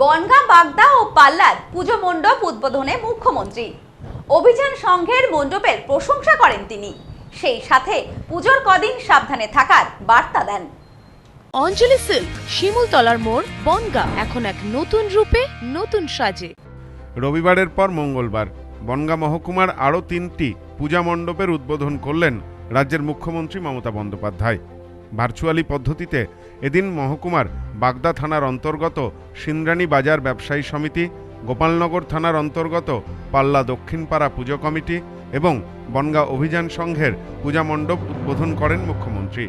বনগা বাগদা ও পাল্লার পুজো মণ্ডপ উদ্বোধনে মুখ্যমন্ত্রী। অভিযান সংঘের মণ্ডপের প্রশংসা করেন তিনি। সেই সাথে পুজোর কদিন সাবধানে থাকার বার্তা দেন। অঞ্জলি সিল্ক শিমুলতলার মোড় বনগা এখন এক নতুন রূপে নতুন সাজে। রবিবারের পর মঙ্গলবার বনগাঁ মহকুমার আরও তিনটি পূজা মণ্ডপের উদ্বোধন করলেন রাজ্যের মুখ্যমন্ত্রী মমতা বন্দ্যোপাধ্যায়। ভার্চুয়ালি পদ্ধতিতে এদিন মহকুমার বাগদা থানার অন্তর্গত সিন্দ্রানী বাজার ব্যবসায়ী সমিতি গোপালনগর থানার অন্তর্গত পাল্লা দক্ষিণপাড়া পুজো কমিটি এবং বনগাঁ অভিযান সংঘের পূজা মণ্ডপ উদ্বোধন করেন মুখ্যমন্ত্রী।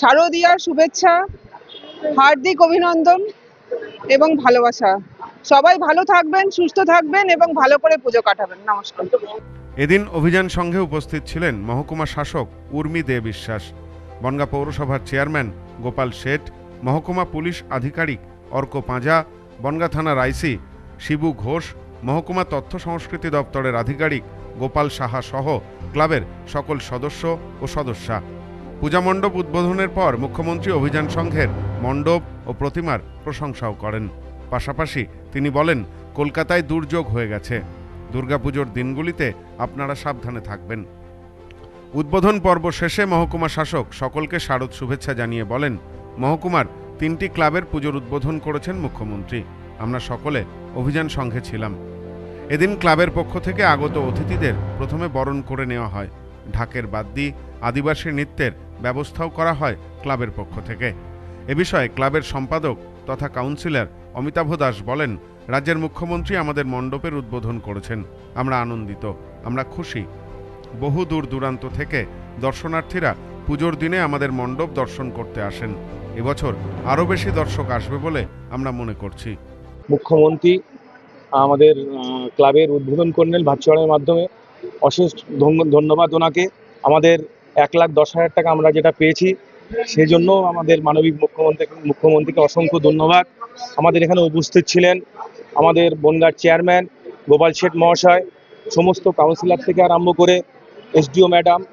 শারদীয়ার শুভেচ্ছা হার্দিক অভিনন্দন এবং ভালোবাসা। সবাই ভালো থাকবেন সুস্থ থাকবেন এবং ভালো করে পুজো কাটাবেন। নমস্কার। এদিন অভিযান সংঘে উপস্থিত ছিলেন মহকুমা শাসক উর্মি দে বিশ্বাস। বনগাঁ পৌরসভার চেয়ারম্যান গোপাল শেঠ, মহকুমা পুলিশ আধিকারিক অর্ক পাঁজা, বনগাঁ থানার আইসি শিবু ঘোষ, মহকুমা তথ্য সংস্কৃতি দপ্তরের আধিকারিক গোপাল সাহা সহ ক্লাবের সকল সদস্য ও সদস্যা। পূজা মণ্ডপ উদ্বোধনের পর মুখ্যমন্ত্রী অভিযান সংঘের মণ্ডপ ও প্রতিমার প্রশংসাও করেন। পাশাপাশি তিনি বলেন, কলকাতায় দুর্যোগ হয়ে গেছে। দুর্গাপুজোর দিনগুলিতে আপনারা সাবধানে থাকবেন। উদ্বোধন পর্ব শেষে মহকুমা শাসক সকলকে শারদ শুভেচ্ছা জানিয়ে বলেন, মহকুমার তিনটি ক্লাবের পুজোর উদ্বোধন করেছেন মুখ্যমন্ত্রী। আমরা সকলে অভিযান সংঘে ছিলাম। এদিন ক্লাবের পক্ষ থেকে আগত অতিথিদের প্রথমে বরণ করে নেওয়া হয়। ঢাকের বাদ বাদ্যি, আদিবাসী নৃত্যের ব্যবস্থাও করা হয় ক্লাবের পক্ষ থেকে। এ বিষয়ে ক্লাবের সম্পাদক তথা কাউন্সিলর অমিতাভ দাস বলেন, রাজ্যের মুখ্যমন্ত্রী আমাদের মণ্ডপের উদ্বোধন করেছেন। আমরা আনন্দিত, আমরা খুশি। বহু দূর দূরান্ত থেকে দর্শনার্থীরা পুজোর দিনে আমাদের মণ্ডপ দর্শন করতে আসেন। এবছর আরও বেশি দর্শক আসবে বলে আমরা মনে করছি। মুখ্যমন্ত্রী, আমাদের ক্লাবের উদ্বোধন করলেন ভার্চুয়ালের মাধ্যমে অশেষ ধন্য- ধন্যবাদ ওনাকে। আমাদের এক লাখ দশ হাজার টাকা আমরা যেটা পেয়েছি, সেই জন্য আমাদের মানবিক মুখ্যমন্ত্রী, মুখ্যমন্ত্রীকে অসংখ্য ধন্যবাদ। আমাদের এখানে উপস্থিত ছিলেন আমাদের বনগার চেয়ারম্যান গোপাল শেঠ মহাশয়, সমস্ত কাউন্সিলর থেকে আরম্ভ করে এসডিও ম্যাডাম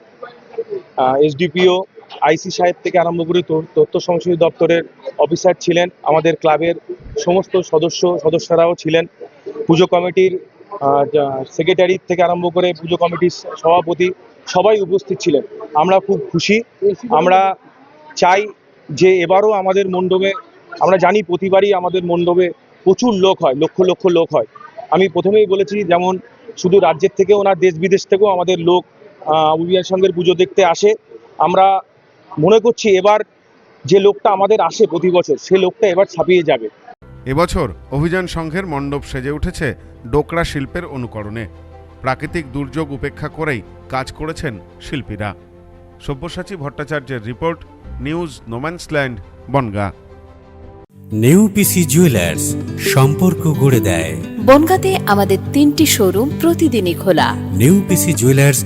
এসডিপিও, আইসি সাহেব থেকে আরম্ভ করে তথ্য- সংস্কৃতি দপ্তরের অফিসার ছিলেন, আমাদের ক্লাবের সমস্ত সদস্য, সদস্যরাও ছিলেন। পুজো কমিটির সেক্রেটারি থেকে আরম্ভ করে পুজো কমিটির সভাপতি সবাই উপস্থিত ছিলেন। আমরা খুব খুশি। আমরা চাই যে এবারও আমাদের মণ্ডপে, আমরা জানি প্রতিবারই আমাদের মণ্ডপে প্রচুর লোক হয়, লক্ষ লক্ষ লোক হয়। আমি প্রথমেই বলেছি, যেমন শুধু রাজ্যের থেকেও না দেশ বিদেশ থেকেও আমাদের লোক আহ, অভিযান সঙ্গের পুজো দেখতে আসে। আমরা মনে করছি এবার যে লোকটা আমাদের আসে প্রতি বছর সে লোকটা এবার ছাপিয়ে যাবে। এবছর অভিযান সংঘের মণ্ডপ সেজে উঠেছে ডোকরা শিল্পের অনুকরণে। প্রাকৃতিক দুর্যোগ উপেক্ষা করেই কাজ করেছেন শিল্পীরা। সব্যসাচী ভট্টাচার্যের report news no man's land Bangaon. New PC jewellers সম্পর্ক গড়ে দেয়। বনগাঁতে আমাদের তিনটি শোরুম প্রতিদিনই খোলা। New PC jewellers